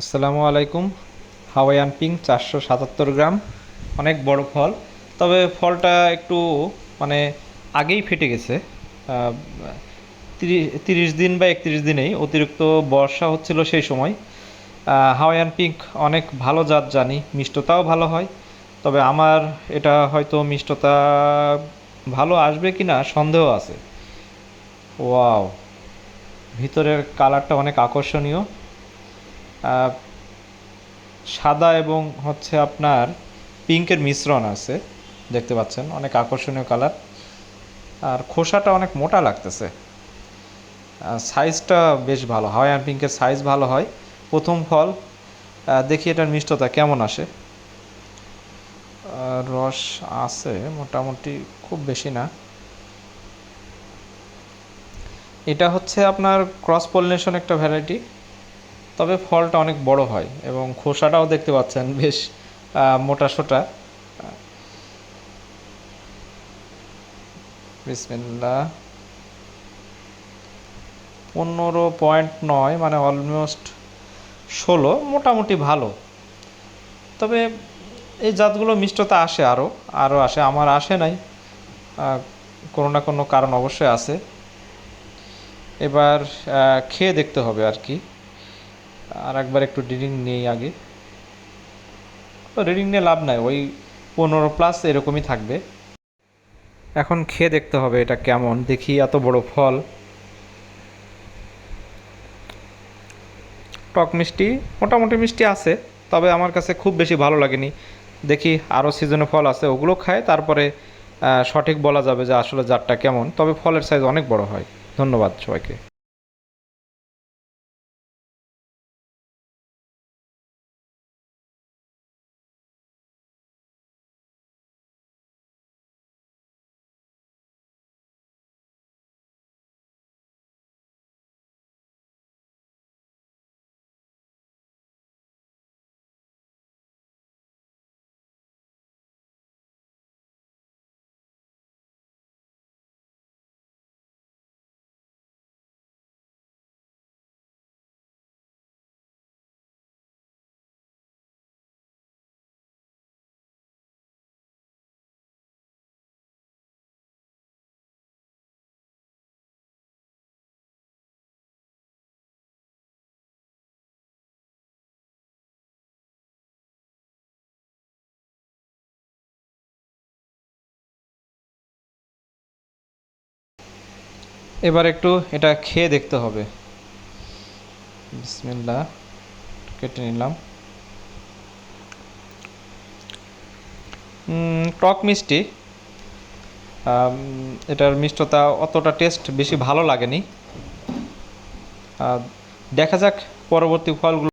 আসসালামু আলাইকুম। Hawaiian ping চারশো সাতাত্তর গ্রাম। অনেক বড় ফল। তবে ফলটা একটু মানে আগেই ফেটে গেছে। তিরিশ দিন বা একত্রিশ দিনেই অতিরিক্ত বর্ষা হচ্ছিল সেই সময়। হাওয়াইয়ান পিঙ্ক অনেক ভালো জাত জানি, মিষ্টতাও ভালো হয়। তবে আমার এটা হয়তো মিষ্টতা ভালো আসবে কি না সন্দেহ আছে। ওয়াও, ভিতরের কালারটা অনেক আকর্ষণীয়। সাদা এবং হচ্ছে আপনার পিঙ্কের মিশ্রণ আছে, দেখতে পাচ্ছেন, অনেক আকর্ষণীয় কালার। আর খোসাটা অনেক মোটা লাগতেছে। সাইজটা বেশ ভালো হয় আর পিঙ্কের সাইজ ভালো হয়। প্রথম ফল দেখি এটার মিষ্টতা কেমন আসে। রস আছে, মোটামুটি খুব বেশি না। এটা হচ্ছে আপনার ক্রস পলিনেশন একটা ভ্যারাইটি তবে ফলটা অনেক বড় হয় এবং খোসাটাও দেখতে পাচ্ছেন বেশ মোটা সোটা। বিসমিল্লা পনেরো পয়েন্ট নয় মানে অলমোস্ট ষোলো, মোটামুটি ভালো। তবে এই জাতগুলো মিষ্টতা আসে আরও আরও আসে, আমার আসে নাই। কোনো না কোনো কারণ অবশ্যই আছে। এবার খেয়ে দেখতে হবে আর কি। আর একবার একটু রিডিং নেই আগে। রিডিং নিয়ে লাভ নাই, ওই পনেরো প্লাস এরকমই থাকবে। এখন খেয়ে দেখতে হবে এটা কেমন, দেখি এত বড় ফল। টক মিষ্টি, মোটামুটি মিষ্টি আছে, তবে আমার কাছে খুব বেশি ভালো লাগেনি। দেখি আরও সিজনে ফল আছে, ওগুলো খায় তারপরে সঠিক বলা যাবে যে আসলে জাতটা কেমন, তবে ফলের সাইজ অনেক বড় হয়। ধন্যবাদ সবাইকে। এবার একটু এটা খেয়ে দেখতে হবে। বিসমিল্লা কেটে নিলাম। টক মিষ্টি। এটার মিষ্টতা অতটা টেস্ট বেশি ভালো লাগেনি। দেখা যাক পরবর্তী ফলগুলো